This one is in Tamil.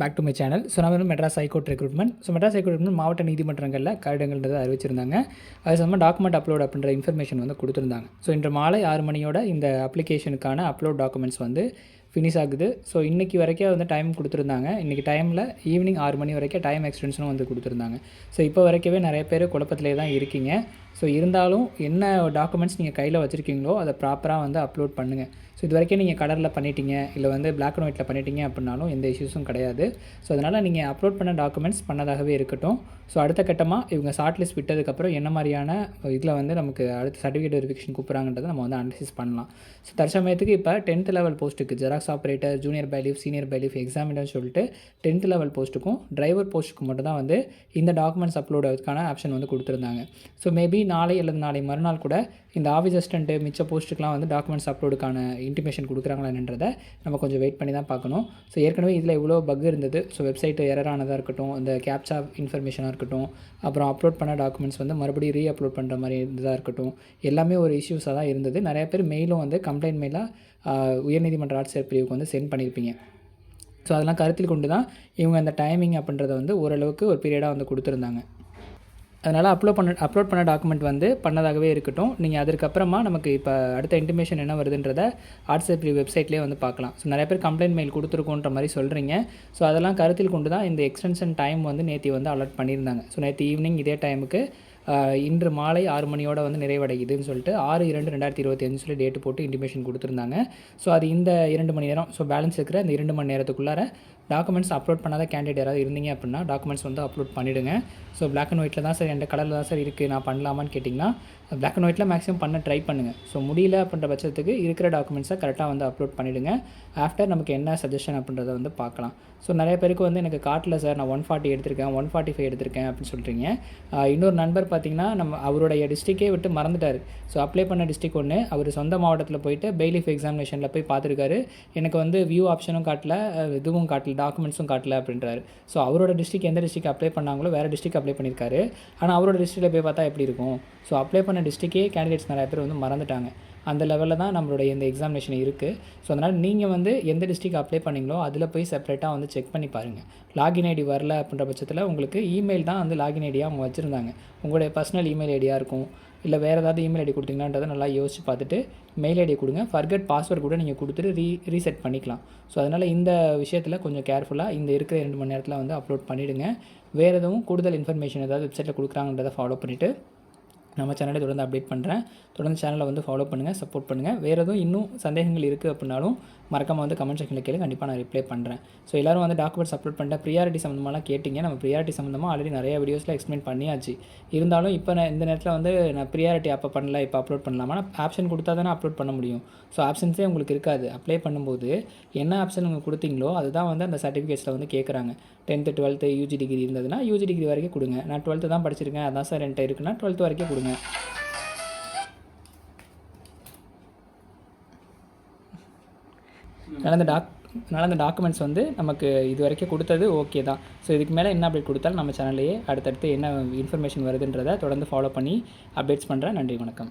Back to my channel so நான் வந்து Madras high court recruitment so Madras high court recruitment மாவட்ட நீதிமன்றங்களில் கடிதங்கள்ன்றதை அறிவிச்சிருந்தாங்க. அது சம்மந்தமாக டாக்குமெண்ட் அப்லோட் அப்படின்ற இன்ஃபர்மேஷன் வந்து கொடுத்துருந்தாங்க. ஸோ இன்று மாலை ஆறு மணியோட இந்த அப்ளிகேஷனுக்கான அப்லோட் டாக்குமெண்ட்ஸ் வந்து ஃபினிஷ் ஆகுது. ஸோ இன்றைக்கி வரைக்கும் வந்து டைம் கொடுத்துருந்தாங்க. இன்றைக்கி டைமில் ஈவினிங் ஆறு மணி வரைக்கும் டைம் எக்ஸ்டென்ஷனும் வந்து கொடுத்துருந்தாங்க. ஸோ இப்போ வரைக்கவே நிறைய பேர் குழப்பத்திலே தான் இருக்கீங்க. ஸோ இருந்தாலும் என்ன டாக்குமெண்ட்ஸ் நீங்கள் கையில் வச்சுருக்கீங்களோ அதை ப்ராப்பராக வந்து அப்லோட் பண்ணுங்கள் ஸோ இது வரைக்கும் நீங்கள் கலரில் பண்ணிட்டீங்க இல்லை வந்து பிளாக் அண்ட் ஒயிட்டில் பண்ணிட்டீங்க அப்படின்னாலும் எந்த இஷ்யூஸும் கிடையாது. ஸோ அதனால் நீங்கள் அப்லோட் பண்ண டாக்குமெண்ட்ஸ் பண்ணதாகவே இருக்கட்டும். ஸோ அடுத்த கட்டமாக இவங்க ஷார்ட் லிஸ்ட் விட்டதுக்கப்புறம் என்ன மாதிரியான இதில் வந்து நமக்கு அடுத்த சர்டிஃபிகேட் வெரிஃபிகேஷன் கூப்பிட்றாங்கன்றதை நம்ம வந்து அனலிசிஸ் பண்ணலாம். ஸோ தற்சமயத்துக்கு இப்போ டென்த் லெவல் போஸ்ட்டுக்கு xerox operator junior bailiff senior bailiff எக்ஸாமினர்னு சொல்லிட்டு டென்த் லெவல் போஸ்ட்டுக்கும் டிரைவர் போஸ்ட்டுக்கு மட்டும் தான் வந்து இந்த டாக்குமெண்ட்ஸ் அப்லோட் ஆகிறதுக்கான ஆப்ஷன் வந்து கொடுத்துருந்தாங்க. ஸோ மேபி நாளை அல்லது நாளை மறுநாள் கூட இந்த ஆஃபீஸ் அசிஸ்டண்ட்டு மிச்ச போஸ்ட்டுக்கெலாம் வந்து டாக்குமெண்ட்ஸ் அப்லோடுக்கான இன்டிமேஷன் கொடுக்குறாங்களா நம்ம கொஞ்சம் வெயிட் பண்ணி தான் பார்க்கணும். ஸோ ஏற்கனவே இதில் இவ்வளோ பக் இருந்தது. ஸோ வெப்சைட்டு எரரானதாக இருக்கட்டும் இந்த கேப்சா இன்ஃபர்மேஷனாக இருக்கட்டும் அப்புறம் அப்லோட் பண்ண டாக்குமெண்ட்ஸ் வந்து மறுபடியும் ரீ அப்லோட் பண்ணுற மாதிரி இருந்ததாக இருக்கட்டும் எல்லாமே ஒரு இஷ்யூஸாக தான் இருந்தது. நிறைய பேர் மெயிலும் வந்து கம்ப்ளைண்ட் மெயிலாக உயர்நீதிமன்ற ஆட்சியர் பிரிவுக்கு வந்து சென்ட் பண்ணியிருப்பீங்க ஸோ அதெல்லாம் கருத்தில் கொண்டு தான் இவங்க அந்த டைமிங் அப்படின்றத வந்து ஓரளவுக்கு ஒரு பீரியடாக வந்து கொடுத்துருந்தாங்க. அதனால் அப்லோட் பண்ண அப்லோட் பண்ண டாக்குமெண்ட் வந்து பண்ணதாகவே இருக்கட்டும். நீங்கள் அதற்கப்புறமா நமக்கு இப்போ அடுத்த இன்டிமேஷன் என்ன வருதுன்றத ஆர்ட்ஸ்எப்ரி வெப்சைட்லேயே வந்து பார்க்கலாம். ஸோ நிறைய பேர் கம்ப்ளைண்ட் மெயில் கொடுத்துருக்கோன்ற மாதிரி சொல்கிறீங்க ஸோ அதெல்லாம் கருத்தில் கொண்டு தான் இந்த எக்ஸ்டென்ஷன் டைம் வந்து நேற்று வந்து அலர்ட் பண்ணியிருந்தாங்க. ஸோ நேற்று ஈவினிங் இதே டைமுக்கு இன்று மாலை ஆறு மணியோட வந்து நிறைவடையுதுன்னு சொல்லிட்டு ஆறு இரண்டு ரெண்டாயிரத்தி இருபத்தி அஞ்சு சொல்லி டேட்டு போட்டு இன்டிமேஷன் கொடுத்துருந்தாங்க. ஸோ அது இந்த இரண்டு மணி நேரம் ஸோ பேலன்ஸ் இருக்கிற இந்த இரண்டு மணி நேரத்துக்குள்ளார டாக்குமெண்ட்ஸ் அப்லோட் பண்ணாத கேண்டிடேட் யாராவது இருந்தீங்க அப்படின்னா டாக்குமெண்ட்ஸ் வந்து அப்லோட் பண்ணிவிடுங்க ஸோ பிளாக் அண்ட் ஒயிட்டில் தான் சார் எந்த கலரில் தான் சார் இருக்குது நான் பண்ணலாமான்னு கேட்டிங்கன்னா பிளாக் அண்ட் ஒயிட்டில் மேக்ஸிமம் பண்ண ட்ரை பண்ணுங்கள் ஸோ முடியல அப்படின்ற பட்சத்துக்கு இருக்கிற டாக்குமெண்ட்ஸை கரெக்டாக வந்து அப்லோட் பண்ணிவிடுங்க ஆஃப்டர் நமக்கு என்ன சஜஷன் அப்படின்றத வந்து பார்க்கலாம். ஸோ நிறைய பேருக்கு வந்து எனக்கு காட்டில் சார் நான் ஒன் ஃபார்ட்டி எடுத்திருக்கேன் ஒன் ஃபார்ட்டி ஃபைவ் எடுத்திருக்கேன் அப்படின்னு சொல்கிறீங்க இன்னொரு நண்பர் பார்த்தீங்கன்னா நம்ம அவருடைய டிஸ்ட்ரிக்கே விட்டு மறந்துட்டார். ஸோ அப்ளை பண்ண டிஸ்ட்ரிக் ஒன்று அவர் சொந்த மாவட்டத்தில் போயிட்டு பெய்லிஃப் எக்ஸாமினேஷனில் போய் பார்த்துருக்காரு. எனக்கு வந்து வியூ ஆப்ஷனும் காட்டல இதுவும் காட்டல டாக்குமெண்ட்ஸும் காட்டல அப்படின்றாரு. ஸோ அவரோட டிஸ்ட்ரிக் எந்த டிஸ்ட்ரிக் அப்ளை பண்ணாங்களோ வேறு டிஸ்ட்ரிக் அப்ளை பண்ணியிருக்காரு. ஆனால் அவரோட டிஸ்ட்ரிக்டில் போய் பார்த்தா எப்படி இருக்கும்? ஸோ அப்ளை பண்ண டிஸ்ட்ரிக்கே கேண்டிடேட்ஸ் நிறைய பேர் வந்து மறந்துட்டாங்க. அந்த லெவலில் தான் நம்மளுடைய இந்த எக்ஸாமினேஷன் இருக்குது ஸோ அதனால் நீங்கள் வந்து எந்த டிஸ்ட்ரிக் அப்ளை பண்ணிங்களோ அதில் போய் செப்பரேட்டாக வந்து செக் பண்ணி பாருங்கள் லாகின் ஐடி வரல அப்படின்ற பட்சத்தில் உங்களுக்கு இமெயில் தான் வந்து லாகின் ஐடியாக அவங்க வச்சுருந்தாங்க. உங்களோட உங்களுடைய பர்சனல் இமெயில் ஐடியாக இருக்கும் இல்லை வேறு ஏதாவது இமெயில் ஐடி கொடுத்தீங்களான்றதை நல்லா யோசிச்சு பார்த்துட்டு மெயில் ஐடி கொடுங்க. ஃபர்கட் பாஸ்வேர்ட் கூட நீங்கள் கொடுத்துட்டு ரீ ரீசெட் பண்ணிக்கலாம். ஸோ அதனால் இந்த விஷயத்தில் கொஞ்சம் கேர்ஃபுல்லாக இந்த இருக்கிற ரெண்டு மணி நேரத்தில் வந்து அப்லோட் பண்ணிவிடுங்க வேறு எதுவும் கூடுதல் இன்ஃபர்மேஷன் ஏதாவது வெப்சைட்டில் கொடுக்குறாங்கன்றதை ஃபாலோ பண்ணிவிட்டு நம்ம சேனலை தொடர்ந்து அப்டேட் பண்ணுறேன் தொடர்ந்து சேனலை வந்து ஃபாலோ பண்ணுங்கள் சப்போர்ட் பண்ணுங்கள் வேறு எதுவும் இன்னும் சந்தேகங்கள் இருக்குது அப்படின்னாலும் மறக்காமல் வந்து கமெண்ட் செக்ஷனில் கேளு கண்டிப்பாக நான் ரிப்ளை பண்ணுறேன் ஸோ எல்லோரும் வந்து டாக்குமெண்ட்ஸ் அப்லோட் பண்ணிட்டேன் ப்ரியாரிட்டி சம்மந்தமாலாம் கேட்டிங்க. நம்ம ப்ரியாரிட்டி சம்மந்தமாக ஆல்ரெடி நிறைய வீடியோஸில் எக்ஸ்பிளைன் பண்ணியாச்சு. இருந்தாலும் இப்போ நான் இந்த நேரத்தில் வந்து நான் ப்ரியாரிட்டி அப்போ பண்ணல இப்போ அப்லோட் பண்ணலாமா ஆப்ஷன் கொடுத்தா தானே அப்லோட் பண்ண முடியும். ஸோ ஆப்ஷன்ஸே உங்களுக்கு இருக்காது. அப்ளை பண்ணும்போது என்ன ஆப்ஷன் உங்களுக்கு கொடுத்தீங்களோ அதுதான் வந்து அந்த சர்டிஃபிகேட்ஸில் வந்து கேட்குறாங்க டென்த்து டுவெல்த்து யூஜி டிகிரி இருந்ததுன்னா யூஜி டிகிரி வரைக்கும் கொடுங்க. நான் டுவெல்த்து தான் படிச்சிருக்கேன். அதான் சார் என்கிட்ட இருக்குன்னா டுவெல்த்து வரைக்கும் கொடுங்க. அதனால் நடந்த டாக் நடந்த டாக்குமெண்ட்ஸ் வந்து நமக்கு இது வரைக்கும் கொடுத்தது ஓகே தான். ஸோ இதுக்கு மேலே என்ன அப்டேட் கொடுத்தாலும் நம்ம சேனல்லையே அடுத்தடுத்து என்ன இன்ஃபர்மேஷன் வருதுன்றதை தொடர்ந்து ஃபாலோ பண்ணி அப்டேட்ஸ் பண்ணுறேன் நன்றி வணக்கம்.